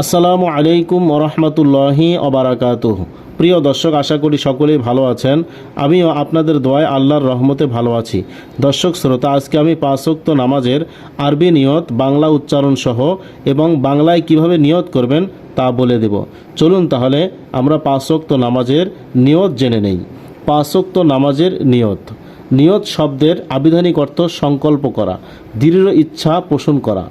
আসসালামু আলাইকুম ওরহমতুল্লাহি অবরাকাতুহ প্রিয় দর্শক, আশা করি সকলেই ভালো আছেন। আমিও আপনাদের দোয়ায় আল্লাহর রহমতে ভালো আছি। দর্শক, শ্রোতা, আজকে আমি পাঁচোক্ত নামাজের আরবি নিয়ত, বাংলা উচ্চারণ সহ এবং বাংলায় কীভাবে নিয়ত করবেন তা বলে দেব। চলুন তাহলে আমরা পাঁচোক্ত নামাজের নিয়ত জেনে নেই। পাঁচোক্ত নামাজের নিয়ত। নিয়ত শব্দের আবিধানিক অর্থ সংকল্প করা, দৃঢ় ইচ্ছা পোষণ করা।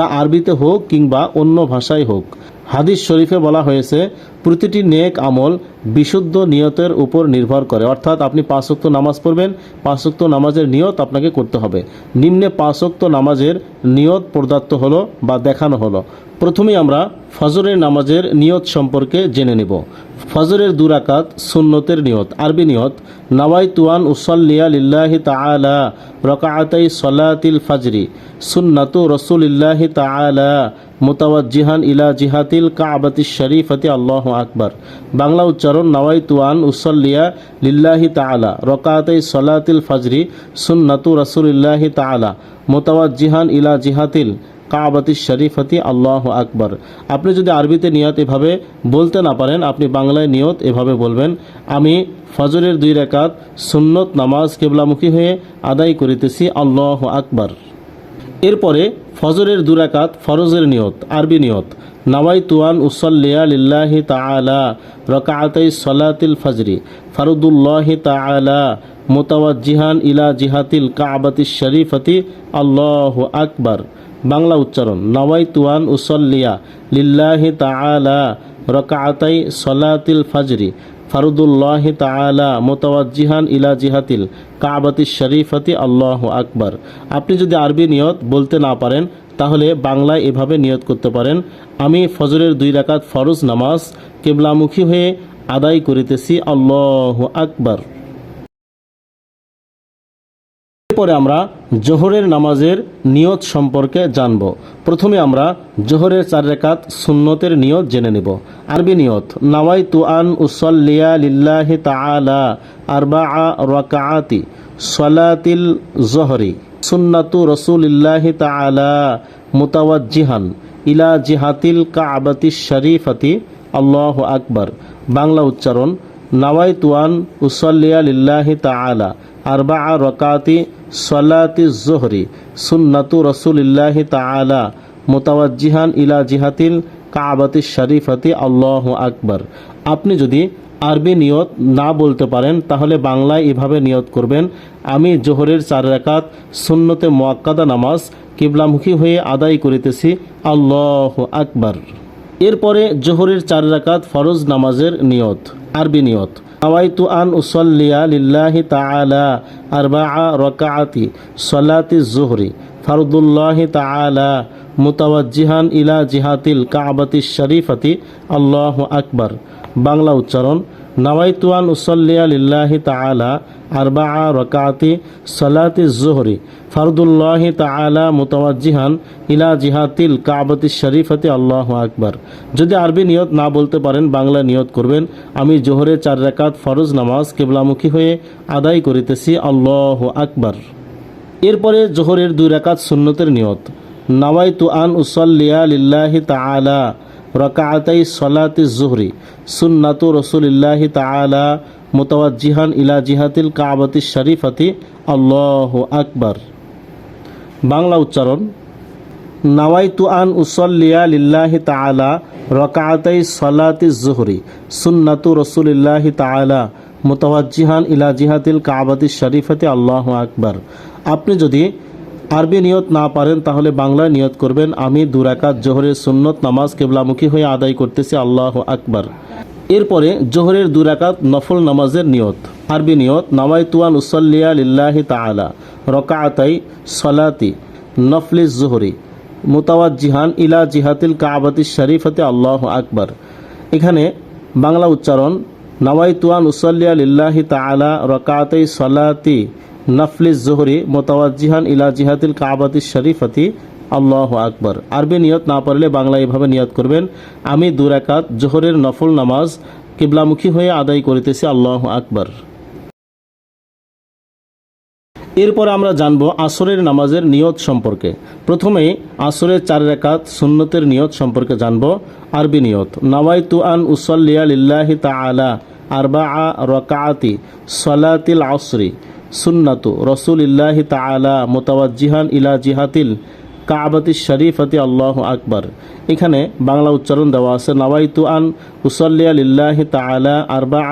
তা আরবিতে হোক কিংবা অন্য ভাষায় হোক। হাদিস শরীফে বলা হয়েছে প্রতিটি নেক আমল বিশুদ্ধ নিয়তের উপর নির্ভর করে। অর্থাৎ আপনি পাঁচক্ত নামাজ পড়বেন পাঁচক্ত নামাজের নিয়ত আপনাকে করতে হবে। নিম্নে পাঁচক্ত নামাজের নিয়ত প্রদত্ত হলো বা দেখানো হলো। প্রথমেই আমরা ফজরের নামাজের নিয়ত সম্পর্কে জেনে নেব। ফজরের দুরাকাত সুন্নতের নিয়ত, আরবি নিয়ত নাওয়াই তুয়ান উসল্লিয়া লিল্লাহি তাআলা রকাআতাই সলাতিল ফাজরি, সুন্নাতু রসুলিল্লাহি তাআলা মুতাওয়াজ্জিহান ইলা জিহাতিল কাবাতি শরীফতি আল্লাহ আকবর। বাংলা উচ্চারণ, নাওয়াই তুয়ান উসল্লিয়া লিল্লাহি তাআলা, রকাআতাই সলাতিল ফাজরি সুন্নাতু রসুলিল্লাহি তাআলা, মুতাওয়াজ্জিহান ইলা জিহাতিল কাবাতি শরীফতি আল্লাহ আকবর। আপনি যদি আরবিতে নিয়ত এভাবে বলতে না পারেন, আপনি বাংলায় নিয়ত এভাবে বলবেন, আমি ফজরের দুই রেকাত সুন্নত নামাজ কেবলামুখী হয়ে আদায় করিতেছি আল্লাহ আকবর। এরপরে ফজরের দুরাকাত ফরজের নিয়ত, আরবি নিয়ত। নাওয়াই তুয়ান উসল্লিয়া লিল্লাহি তাআলা রকাআতাই সলাতিল ফজরি। ফারুদুল্লাহি তাআলা মুতাওয়াজ্জিহান ইলা জিহাতিল কাবাতি শরীফতি। আল্লাহ আকবার। বাংলা উচ্চারণ নাওয়াই তুয়ান উসল্লিয়া লিল্লাহি তাআলা রকাআতাই সলাতিল ফজরি। ফারুদুল্লাহ তাআলা মোতাওয়াজ্জিহান ইলা জিহাতিল কাবাতি শরীফাতি আল্লাহ আকবার। আপনি যদি আরবি নিয়ত বলতে না পারেন, তাহলে বাংলায় এভাবে নিয়ত করতে পারেন, আমি ফজরের দুই রাকাত ফরজ নামাজ কেবলামুখী হয়ে আদায় করিতেছি আল্লাহ আকবার। এরপরে আমরা জোহরের নামাজের নিয়ত সম্পর্কে জানব। প্রথমে আমরা জোহরের চার রেকাত সুন্নতের নিয়ত জেনে নেব। আরবি নিয়ত নাওয়াই তুআন উসল্লিয়া লিল্লাহি তাআলা আরবা রাকাআতি সলাতিল জহরি সুন্নাতু রসুলিল্লাহি তাআলা মুতাওয়াজ্জিহান ইলা জিহাতিল কাবাতি শরীফতি। আল্লাহ আকবর। বাংলা উচ্চারণ নাওয়াই তুয়ান উসল্লিয়া লিল্লাহি তাআলা আরবা রকাতি সলাতি জোহরি, সুন্নাতু রসুলিল্লাহি তাআলা, মোতাওয়াজ্জিহান ইলা জিহাতিল কাবাতি শরীফতি, আল্লাহ আকবার। আপনি যদি আরবি নিয়ত না বলতে পারেন, তাহলে বাংলায় এভাবে নিয়ত করবেন, আমি জোহরের চার রাকাত সুন্নতে মোয়াক্কাদা নামাজ কিবলামুখী হয়ে আদায় করিতেছি, আল্লাহ আকবার। এরপরে জোহরের চার রাকাত ফরজ নামাজের নিয়ত, আরবি নিয়ত। নাওয়াইতু আন উসল্লিয়া লিল্লাহি তাআলা আরবাআ রকাআতি সলাতি জুহরি ফারদুল্লাহি তালা মুতাওয়াজ্জিহান ইলা জিহাতিল কাবাতি শরীফতি আল্লাহ আকবর। বাংলা উচ্চারণ, নওয়াইতুয়ান উসল্লিয়া লিল্লাহি তাআলা আরবাআ রাকাতি সলাতি জুহরি। ফারদুল্লাহি তাআলা মুতাওয়াজ্জিহান ইলা জিহাতিল কাবাতি শরীফতি, আল্লাহ আকবার। যদি আরবি নিয়ত না বলতে পারেন, বাংলা নিয়ত করবেন। আমি জোহরে চার রাকাত ফরজ নামাজ কেবলামুখী হয়ে আদায় করিতেছি, আল্লাহ আকবার। এরপরে জোহরের দুই রাকাত সুন্নতের নিয়ত। নাওয়াইতু আন উসল্লিয়া লিল্লাহি তাআলা রকাআতাই সলাতি জোহরি। সুন্নাতু রসুলিল্লাহি তাআলা মুতাওয়াজ্জিহান ইলা জিহাতিল কাবাতি শরীফতি, আল্লাহ আকবার। বাংলা উচ্চারণ, নাওয়াইতু আন উসল্লিয়া লিল্লাহি তাআলা রকাআতাই সলাতি জুহরি সুন্নাতু রসুলিল্লাহি তাআলা মুতাওয়াজ্জিহান ইলা জিহাতিল কাবাতি শরীফতি, আল্লাহ আকবার। আপনি যদি আরবি নিয়ত না পারেন, তাহলে বাংলায় নিয়ত করবেন, আমি দুরাকাত জোহরের সুন্নত নামাজ কেবলামুখী হয়ে আদায় করতেছি আল্লাহ আকবার। এরপরে জোহরের দুরাকাত নফল নামাজের নিয়ত। আরবি নিয়ত নামাই তুয়ান উসল্লিয়া লিল্লাহি তাআলা, রকাআতাই সলাতি, নফলি জোহরি, মুতাওয়াজ্জিহান ইলা জিহাতিল কাবাতি শরীফতে আল্লাহ আকবার। এখানে বাংলা উচ্চারণ নাওয়াই তুয়ান উসল্লিয়া লিল্লাহি তাআলা, রকাআতাই সলাতি, নফলি জোহরি মোতাওয়াজিহান ইলা জিহাতিল কাবাতি শরীফতি আল্লাহ আকবর। আরবি নিয়ত না পারলে বাংলা এভাবে নিয়ত করবেন, আমি দুরাকাত জোহরের নফল নামাজ কিবলামুখী হয়ে আদায় করিতেছি আল্লাহ আকবর। এরপর আমরা জানব আসরের নামাজের নিয়ত সম্পর্কে। প্রথমেই আসরের চার রেখাত সুন্নতের নিয়ত সম্পর্কে জানব, আরবি নিয়ত। নাওয়াইতু আন উসল্লিয়া লিল্লাহি তাআলা আরবা রকাআতি সলাতিল আসরি সুন্নাতু রসুল রসুলিল্লাহি তাআলা মোতাওয়াজ্জিহান ইলা জিহাতিল কাবাতি শরীফতি আল্লাহ আকবর। এখানে বাংলা উচ্চারণ দেওয়া আছে, নাওয়াইতু আন উসল্লিয়া লিল্লাহি তাআলা আরবা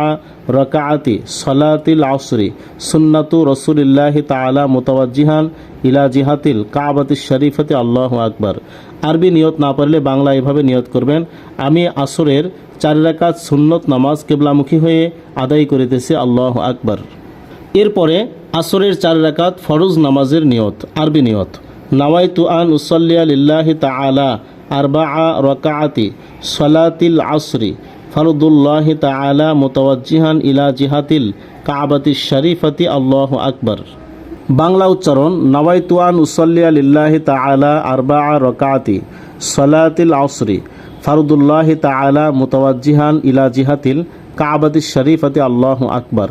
রকাআতি সলাতিল আসরি, সুন্নাতু রসুলিল্লাহি তাআলা মুতাওয়াজ্জিহান ইলা জিহাতিল কাবাতি শরীফতি আল্লাহ আকবর। আরবি নিয়ত না পারলে বাংলা এভাবে নিয়ত করবেন, আমি আসরের চার রাকাত সুন্নত নামাজ কেবলামুখী হয়ে আদায় করিতেছি আল্লাহ আকবর। এরপরে আসরের চার রাকাত ফরজ নামাজের নিয়ত, আরবি নিয়ত। নাওয়াইতু আন উসল্লিয়া লিল্লাহি তাআলা আরবা রকাআতি সলাতিল আসরি ফরদুল্লাহি তাআলা মুতাওয়াজ্জিহান ইলা জিহাতিল কাবাতি শরীফতি আল্লাহ আকবর। বাংলা উচ্চারণ নাওয়াইতু আন উসল্লিয়া লিল্লাহি তাআলা আরবা রকাআতি সলাতিল আসরি ফরদুল্লাহি তাআলা মুতাওয়াজ্জিহান ইলা জিহাতিল কাবাতি শরীফতি আল্লাহ আকবর।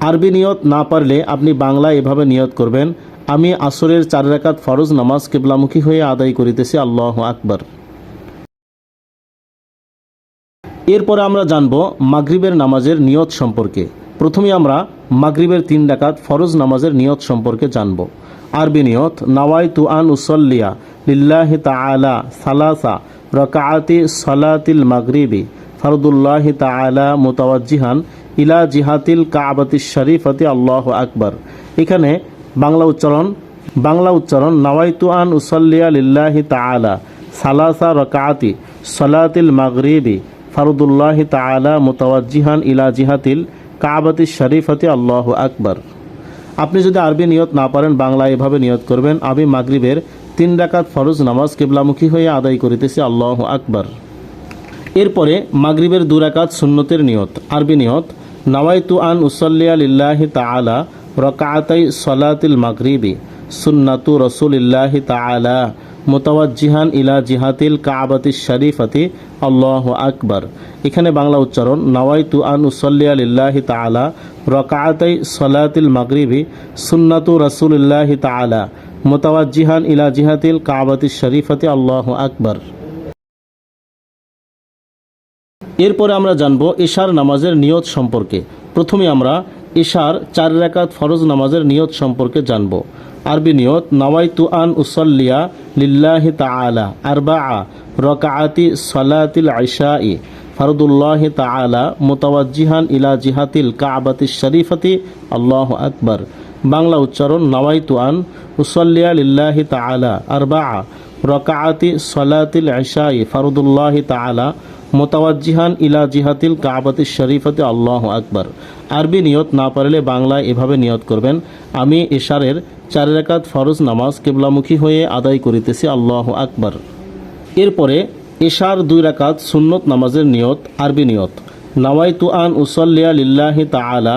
আরবি নিয়ত না পারলে আপনি বাংলা এভাবে নিয়ত করবেন আমি আসরের চার রাকাত ফরজ নামাজ কেবলামুখী হয়ে আদায় করিতেছি, আল্লাহ আকবর। এরপরে আমরা জানব মাগরিবের নামাজের নিয়ত সম্পর্কে। প্রথমে আমরা মাগরিবের তিন ডাকাত ফরজ নামাজের নিয়ত সম্পর্কে জানব। আরবি নিয়ত নাওয়াই তু আন উসল্লিয়া লিল্লাহি তাআলা সালাসা রকাআতি সলাতিল মাগরিবি ফরদুল্লাহি তাআলা মুতাওয়াজ্জিহান ইলা জিহাতিল কাবাতি শরীফতি, আল্লাহ আকবর। এখানে বাংলা উচ্চারণ বাংলা উচ্চারণ, নাওয়াইতু আন উসল্লিয়া লিল্লাহি তাআলা, সালাসা রকাতি সলাতিল মাগরিবি, ফরদুল্লাহি তাআলা মুতাওয়াজ্জিহান ইলা জিহাতিল কাবাতি শরীফতি, আল্লাহ আকবর। আপনি যদি আরবি নিয়ত না পারেন, বাংলা এভাবে নিয়ত করবেন, আমি মাগরিবের তিন রাকাত ফরজ নামাজ কেবলামুখী হয়ে আদায় করিতেছি, আল্লাহ আকবর। এরপরে মাগরিবের দুরাকাত সুন্নতের নিয়ত, আরবি নিয়ত, নাওয়াইতু আন উসল্লিয়া লিল্লাহি তাআলা রকাআতাই সলাতিল মাগরিবি, সুন্নাতু রসুলিল্লাহি তাআলা, মুতাওয়াজ্জিহান ইলা জিহাতিল কাবাতি শরীফতি, আল্লাহ আকবর। এখানে বাংলা উচ্চারণ, নাওয়াইতু আন উসল্লিয়া লিল্লাহি তাআলা, রকাআতাই সলাতিল মাগরিবি, সুন্নাতু রসুলিল্লাহি তাআলা, মুতাওয়াজ্জিহান ইলা জিহাতিল কাবাতি শরীফতি, আল্লাহ আকবর। এরপরে আমরা জানব এশার নামাজের নিয়ত সম্পর্কে। প্রথমে আমরা এশার চার রাকাত ফরজ নামাজের নিয়ত সম্পর্কে জানব। আরবি নিয়ত, নাওয়াইতু আন উসল্লিয়া লিল্লাহি তাআলা আরবা রকাআতি সলাতিল আইশাই ফরদুল্লাহি তাআলা মুতাওয়াজ্জিহান ইলা জিহাতিল কাবাতি শরীফতি। আল্লাহ আকবর। বাংলা উচ্চারণ, নাওয়াইতু আন উসল্লিয়া লিল্লাহি তাআলা আরবা রকাআতি সলাতিল আইশাই ফরদুল্লাহি তাআলা মোতাওয়াজ্জিহান ইলা জিহাতিল কাবাতি শরীফতে, আল্লাহ আকবর। আরবি নিয়ত না পারলে বাংলায় এভাবে নিয়ত করবেন, আমি এশারের চার রেখাত ফরজ নামাজ কেবলামুখী হয়ে আদায় করিতেছি, আল্লাহ আকবর। এরপরে এশার দুই রাকাত সুন্নত নামাজের নিয়ত, আরবি নিয়ত। নাওয়াইতু আন উসল্লিয়া লিল্লাহি তাআলা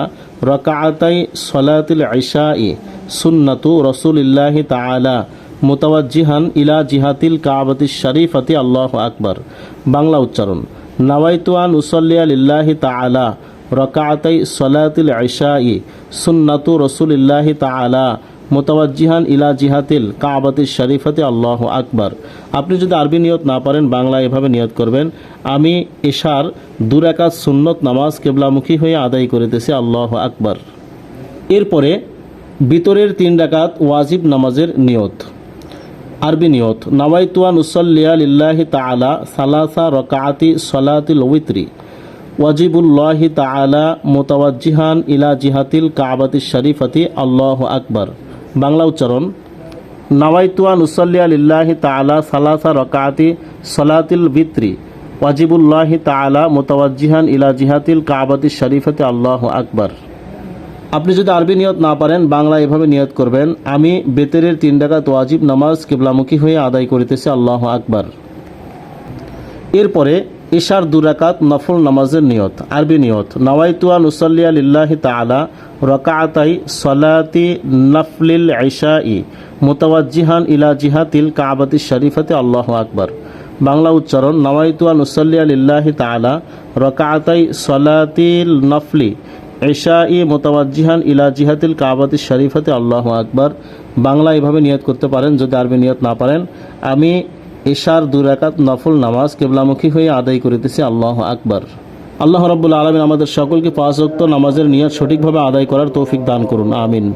রকাআতাই সলাতিল ইশাই, সুন্নাতু রসুলিল্লাহি তাআলা মুতাওয়াজ্জিহান ইলা জিহাতিল কাবাতি শরীফতি আল্লাহ আকবর। বাংলা উচ্চারণ। নাওয়াইতু আন উসল্লিয়া লিল্লাহি তাআলা রকাআতাই সলাতিল ইশাই সুন্নাতু রসুলিল্লাহি তাআলা মোতাবাজ্জিহান ইলা জিহাতিল কাবাতি শরীফতে আল্লাহ আকবর। আপনি যদি আরবি নিয়ত না পারেন, বাংলা এভাবে নিয়ত করবেন, আমি এশার দুরাকাত সুন্নত নামাজ কেবলামুখী হয়ে আদায় করিতেছি আল্লাহ আকবর। এরপরে ভিতরের তিন রাকাত ওয়াজিব নামাজের নিয়ত। আরবি নিয়ত নাওয়াইতুয়ান উসল্লিয়া লিল্লাহি তাআলা সালাসা রকাআতি সলাতিল উইত্রি, ওয়াজিবুল্লাহি তাআলা মুতাওয়াজ্জিহান ইলা জিহাতিল কাবাতি শরীফতি, আল্লাহ আকবর। বাংলা উচ্চারণ নাওয়াইতুয়ান উসল্লিয়া লিল্লাহি তাআলা সালাসা রকাআতি সলাতিল বিত্রি ওয়াজিবুল্লাহি তাআলা মুতাওয়াজ্জিহান ইলা জিহাতিল কাবাতি শরীফতি, আল্লাহ আকবর। আপনি যদি আরবি নিয়ত না পারেন, বাংলা এভাবে নিয়ত করবেন, আমি বেতেরের তিন ডাকাত ওয়াজিব নামাজ কেবলামুখী হয়ে আদায় করিতেছি আল্লাহ আকবার। এরপরে ইশার দুরাকাত নফল নামাজের নিয়ত, আরবি নিয়ত, নাওয়াইতুয়া নুসল্লিয়া লিল্লাহি তাআলা রকাআতাই সলাতি নফলিল ইশাই মুতাওয়াজ্জিহান ইলা জিহাতিল কাবাতি শরীফাতে আল্লাহ আকবার। বাংলা উচ্চারণ, নাওয়াইতুয়া নুসল্লিয়া লিল্লাহি তাআলা রকাআতাই সলাতিল নফলি এশা ই মোতাবাজিহান ইলা জিহাতিল কাবাতি শরীফাতে আল্লাহ আকবর। বাংলা এভাবে নিয়ত করতে পারেন, যদি আরবি নিয়ত না পারেন। আমি ঈশার দুরাকাত নফল নামাজ কেবলামুখী হয়ে আদায় করিতেছি, আল্লাহ আকবর। আল্লাহ রব্বুল আলমিন আমাদের সকলকে পাঁচ অক্ত নামাজের নিয়ত সঠিকভাবে আদায় করার তৌফিক দান করুন, আমিন।